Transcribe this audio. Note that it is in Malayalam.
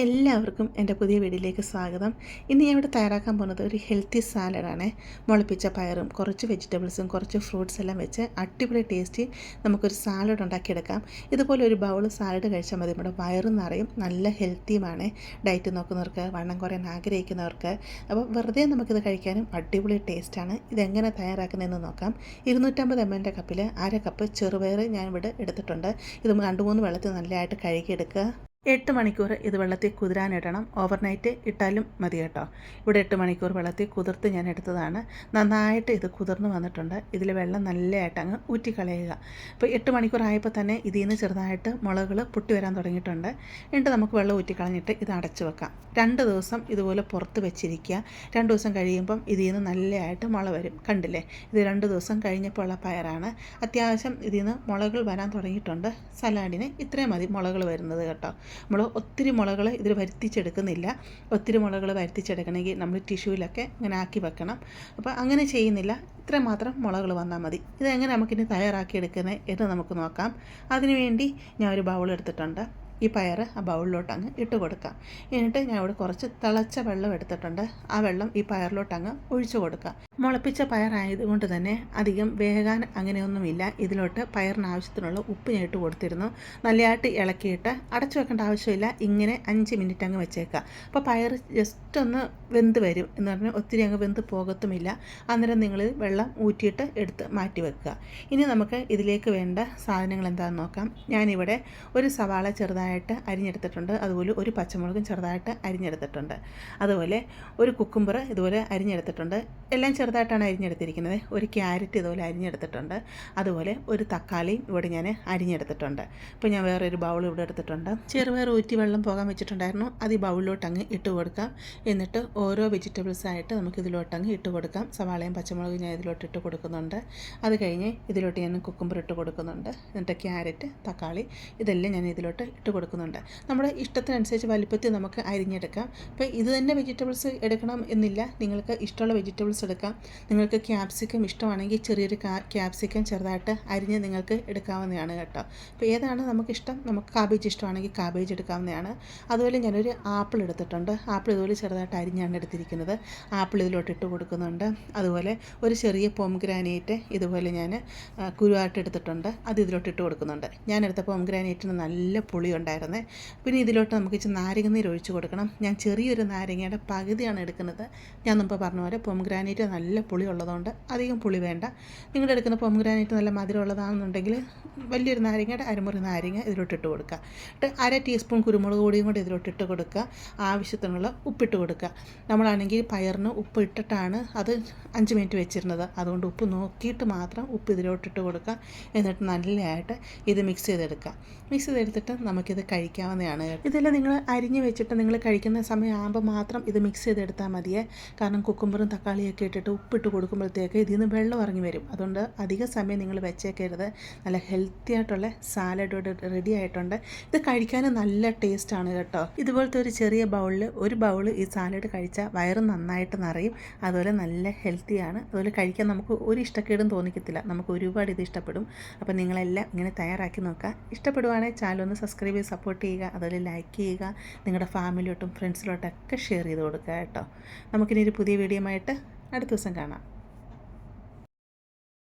എല്ലാവർക്കും എന്റെ പുതിയ വീഡിയോയിലേക്ക് സ്വാഗതം. ഇന്ന് ഞാൻ ഇവിടെ തയ്യാറാക്കാൻ പോകുന്നത് ഒരു ഹെൽത്തി സാലഡാണ് മുളപ്പിച്ച പയറും കുറച്ച് വെജിറ്റബിൾസും കുറച്ച് ഫ്രൂട്ട്സ് എല്ലാം വെച്ച് അടിപൊളി ടേസ്റ്റി നമുക്കൊരു സാലഡ് ഉണ്ടാക്കിയെടുക്കാം. ഇതുപോലെ ഒരു ബൗൾ സാലഡ് കഴിച്ചാൽ മതി. നമ്മുടെ വയറും നിറയും നല്ല ഹെൽത്തിയുമാണ് ഡയറ്റ് നോക്കുന്നവർക്ക് വണ്ണം കുറയാൻ ആഗ്രഹിക്കുന്നവർക്ക്. അപ്പോൾ വെറുതെ നമുക്കിത് കഴിക്കാനും അടിപൊളി ടേസ്റ്റാണ് ഇതെങ്ങനെ തയ്യാറാക്കുന്നതെന്ന് നോക്കാം. ഇരുന്നൂറ്റമ്പത് എം എന്റെ കപ്പിൽ അര കപ്പ് ചെറുപയർ ഞാൻ ഇവിടെ എടുത്തിട്ടുണ്ട്. ഇത് രണ്ട് മൂന്ന് വെള്ളത്തിൽ നല്ലതായിട്ട് കഴുകിയെടുക്കുക. എട്ട് മണിക്കൂർ ഇത് വെള്ളത്തിൽ കുതിരാനിടണം. ഓവർനൈറ്റ് ഇട്ടാലും മതി കേട്ടോ. ഇവിടെ എട്ട് മണിക്കൂർ വെള്ളത്തിൽ കുതിർത്ത് ഞാൻ എടുത്തതാണ്. നന്നായിട്ട് ഇത് കുതിർന്ന് വന്നിട്ടുണ്ട്. ഇതിൽ വെള്ളം നല്ലതായിട്ട് അങ്ങ് ഊറ്റിക്കളയുക. അപ്പോൾ എട്ട് മണിക്കൂർ ആയപ്പോൾ തന്നെ ഇതിൽ നിന്ന് ചെറുതായിട്ട് മുളകൾ പൊട്ടി വരാൻ തുടങ്ങിയിട്ടുണ്ട്. എന്നിട്ട് നമുക്ക് വെള്ളം ഊറ്റിക്കളഞ്ഞിട്ട് ഇത് അടച്ചു വെക്കാം. രണ്ട് ദിവസം ഇതുപോലെ പുറത്ത് വെച്ചിരിക്കുക. രണ്ട് ദിവസം കഴിയുമ്പം ഇതിൽ നിന്ന് നല്ലതായിട്ട് മുള വരും. കണ്ടില്ലേ? ഇത് രണ്ട് ദിവസം കഴിഞ്ഞപ്പോൾ ഉള്ള പയറാണ്. അത്യാവശ്യം ഇതിൽ നിന്ന് മുളകൾ വരാൻ തുടങ്ങിയിട്ടുണ്ട്. സലാഡിന് ഇത്രയും മതി മുളകൾ വരുന്നത് കേട്ടോ. നമ്മൾ ഒത്തിരി മുളകൾ ഇതിൽ വരുത്തിച്ചെടുക്കുന്നില്ല. ഒത്തിരി മുളകൾ വരുത്തിച്ചെടുക്കണമെങ്കിൽ നമ്മൾ ടിഷ്യൂവിലൊക്കെ ഇങ്ങനെ ആക്കി വെക്കണം. അപ്പോൾ അങ്ങനെ ചെയ്യുന്നില്ല. ഇത്ര മാത്രം മുളകൾ വന്നാൽ മതി. ഇതെങ്ങനെ നമുക്കിനി തയ്യാറാക്കി എടുക്കുന്നത് എന്ന് നമുക്ക് നോക്കാം. അതിനുവേണ്ടി ഞാൻ ഒരു ബൗൾ എടുത്തിട്ടുണ്ട്. ഈ പയർ ആ ബൗളിലോട്ട് അങ്ങ് ഇട്ട് കൊടുക്കാം. എന്നിട്ട് ഞാൻ ഇവിടെ കുറച്ച് തിളച്ച വെള്ളം എടുത്തിട്ടുണ്ട്. ആ വെള്ളം ഈ പയറിലോട്ട് അങ്ങ് ഒഴിച്ചു കൊടുക്കാം. മുളപ്പിച്ച പയറായതുകൊണ്ട് തന്നെ അധികം വേകാൻ അങ്ങനെയൊന്നുമില്ല. ഇതിലോട്ട് പയറിന് ആവശ്യത്തിനുള്ള ഉപ്പ് ഞാൻ ഇട്ട് കൊടുത്തിരുന്നു. നല്ലതായിട്ട് ഇളക്കിയിട്ട് അടച്ചു വെക്കേണ്ട ആവശ്യമില്ല. ഇങ്ങനെ അഞ്ച് മിനിറ്റ് അങ്ങ് വെച്ചേക്കാം. അപ്പോൾ പയർ ജസ്റ്റ് ഒന്ന് വെന്ത് വരും എന്ന് പറഞ്ഞാൽ ഒത്തിരി അങ്ങ് വെന്ത് പോകത്തുമില്ല. അന്നേരം നിങ്ങൾ വെള്ളം ഊറ്റിയിട്ട് എടുത്ത് മാറ്റി വെക്കുക. ഇനി നമുക്ക് ഇതിലേക്ക് വേണ്ട സാധനങ്ങൾ എന്താണെന്ന് നോക്കാം. ഞാനിവിടെ ഒരു സവാള ചെറുതായിട്ട് അരിഞ്ഞെടുത്തിട്ടുണ്ട്. അതുപോലെ ഒരു പച്ചമുളകും ചെറുതായിട്ട് അരിഞ്ഞെടുത്തിട്ടുണ്ട്. അതുപോലെ ഒരു കുക്കുംബർ ഇതുപോലെ അരിഞ്ഞെടുത്തിട്ടുണ്ട്. എല്ലാം ചെറുതായിട്ടാണ് അരിഞ്ഞെടുത്തിരിക്കുന്നത്. ഒരു ക്യാരറ്റ് ഇതുപോലെ അരിഞ്ഞെടുത്തിട്ടുണ്ട്. അതുപോലെ ഒരു തക്കാളിയും ഇവിടെ ഞാൻ അരിഞ്ഞെടുത്തിട്ടുണ്ട്. ഇപ്പോൾ ഞാൻ വേറെ ഒരു ബൗൾ ഇവിടെ എടുത്തിട്ടുണ്ട്. ചെറുപയർ ഊറ്റി വെള്ളം പോകാൻ വെച്ചിട്ടുണ്ടായിരുന്നു. അത് ഈ ബൗളിലോട്ട് അങ്ങ് ഇട്ട് കൊടുക്കാം. എന്നിട്ട് ഓരോ വെജിറ്റബിൾസ് ആയിട്ട് നമുക്ക് ഇതിലോട്ട് അങ്ങ് ഇട്ട് കൊടുക്കാം. സവാളയും പച്ചമുളകും ഞാൻ ഇതിലോട്ട് ഇട്ട് കൊടുക്കുന്നുണ്ട്. അത് കഴിഞ്ഞ് ഇതിലോട്ട് ഞാൻ കുക്കുംബർ ഇട്ട് കൊടുക്കുന്നുണ്ട്. എന്നിട്ട് ക്യാരറ്റ് തക്കാളി ഇതെല്ലാം ഞാൻ ഇതിലോട്ട് ഇട്ട് കൊടുക്കുന്നുണ്ട്. നമ്മുടെ ഇഷ്ടത്തിനനുസരിച്ച് വലിപ്പത്തിൽ നമുക്ക് അരിഞ്ഞെടുക്കാം. അപ്പോൾ ഇത് തന്നെ വെജിറ്റബിൾസ് എടുക്കണം എന്നില്ല. നിങ്ങൾക്ക് ഇഷ്ടമുള്ള വെജിറ്റബിൾസ് എടുക്കാം. നിങ്ങൾക്ക് ക്യാപ്സിക്കം ഇഷ്ടമാണെങ്കിൽ ചെറിയൊരു ക്യാപ്സിക്കം ചെറുതായിട്ട് അരിഞ്ഞ് നിങ്ങൾക്ക് എടുക്കാവുന്നതാണ് കേട്ടോ. അപ്പോൾ ഏതാണ് നമുക്കിഷ്ടം നമുക്ക് കാബേജ് ഇഷ്ടമാണെങ്കിൽ കാബേജ് എടുക്കാവുന്നതാണ്. അതുപോലെ ഞാനൊരു ആപ്പിൾ എടുത്തിട്ടുണ്ട്. ആപ്പിൾ ഇതുപോലെ ചെറുതായിട്ട് അരിഞ്ഞാണ് എടുത്തിരിക്കുന്നത്. ആപ്പിൾ ഇതിലോട്ട് ഇട്ട് കൊടുക്കുന്നുണ്ട്. അതുപോലെ ഒരു ചെറിയ പൊംഗ്രാനേറ്റ് ഇതുപോലെ ഞാൻ കുരുവായിട്ട് എടുത്തിട്ടുണ്ട്. അത് ഇതിലോട്ട് ഇട്ട് കൊടുക്കുന്നുണ്ട്. ഞാൻ എടുത്ത പൊംഗ്രാനേറ്റിന് നല്ല പുളി ഉണ്ടായിരുന്നേ. പിന്നെ ഇതിലോട്ട് നമുക്ക് ഇച്ചിരി നാരങ്ങ നീര് ഒഴിച്ച് കൊടുക്കണം. ഞാൻ ചെറിയൊരു നാരങ്ങയുടെ പകുതിയാണ് എടുക്കുന്നത്. ഞാൻ മുമ്പ് പറഞ്ഞ പോലെ പൊംഗ്രാനേറ്റ് നല്ല പുളി ഉള്ളതുകൊണ്ട് അധികം പുളി വേണ്ട. നിങ്ങളുടെ എടുക്കുന്ന പൊംഗ്രാനേറ്റ് നല്ല മധുരം ഉള്ളതാണെന്നുണ്ടെങ്കിൽ വലിയൊരു നാരങ്ങയുടെ അരമുറി നാരങ്ങ ഇതിലോട്ട് ഇട്ട് കൊടുക്കുക. എന്നിട്ട് അര ടീസ്പൂൺ കുരുമുളക് പൊടിയും കൂടി ഇതിലോട്ട് ഇട്ട് കൊടുക്കുക. ആവശ്യത്തിനുള്ള ഉപ്പിട്ട് കൊടുക്കുക. നമ്മളാണെങ്കിൽ പയറിന് ഉപ്പ് ഇട്ടിട്ടാണ് അത് അഞ്ച് മിനിറ്റ് വെച്ചിരുന്നത്. അതുകൊണ്ട് ഉപ്പ് നോക്കിയിട്ട് മാത്രം ഉപ്പ് ഇതിലോട്ടിട്ട് കൊടുക്കുക. എന്നിട്ട് നല്ലതായിട്ട് ഇത് മിക്സ് ചെയ്തെടുക്കുക. മിക്സ് ചെയ്തെടുത്തിട്ട് നമുക്കിത് കഴിക്കാവുന്നതാണ്. ഇതെല്ലാം നിങ്ങൾ അരിഞ്ഞ് വെച്ചിട്ട് നിങ്ങൾ കഴിക്കുന്ന സമയമാകുമ്പോൾ മാത്രം ഇത് മിക്സ് ചെയ്തെടുത്താൽ മതിയേ. കാരണം കുക്കുമ്പറും തക്കാളിയൊക്കെ ഇട്ടിട്ട് ഉപ്പിട്ട് കൊടുക്കുമ്പോഴത്തേക്ക് ഇതിൽ നിന്ന് വെള്ളം ഇറങ്ങി വരും. അതുകൊണ്ട് അധിക സമയം നിങ്ങൾ വെച്ചേക്കരുത്. നല്ല ഹെൽത്തി ആയിട്ടുള്ള സാലഡ് റെഡി ആയിട്ടുണ്ട്. ഇത് കഴിക്കാനും നല്ല ടേസ്റ്റാണ് കേട്ടോ. ഇതുപോലത്തെ ഒരു ചെറിയ ബൗളിൽ ഒരു ബൗൾ ഈ സാലഡ് കഴിച്ചാൽ വയറ് നന്നായിട്ട് നിറയും. അതുപോലെ നല്ല ഹെൽത്തിയാണ് അതുപോലെ കഴിക്കാൻ നമുക്ക് ഒരു ഇഷ്ടക്കേടും തോന്നിക്കത്തില്ല. നമുക്ക് ഒരുപാട് ഇത് ഇഷ്ടപ്പെടും. അപ്പോൾ നിങ്ങളെല്ലാം ഇങ്ങനെ തയ്യാറാക്കി നോക്കുക. ഇഷ്ടപ്പെടുവാണെങ്കിൽ ചാനൽ ഒന്ന് സബ്സ്ക്രൈബ് ചെയ്ത് സപ്പോർട്ട് ചെയ്യുക അതുപോലെ ലൈക്ക് ചെയ്യുക നിങ്ങളുടെ ഫാമിലിയോട്ടും ഫ്രണ്ട്സിലോട്ടൊക്കെ ഷെയർ ചെയ്ത് കൊടുക്കുക കേട്ടോ. നമുക്കിനി ഒരു പുതിയ വീഡിയോ ആയിട്ട് അടുത്ത ദിവസം കാണാം.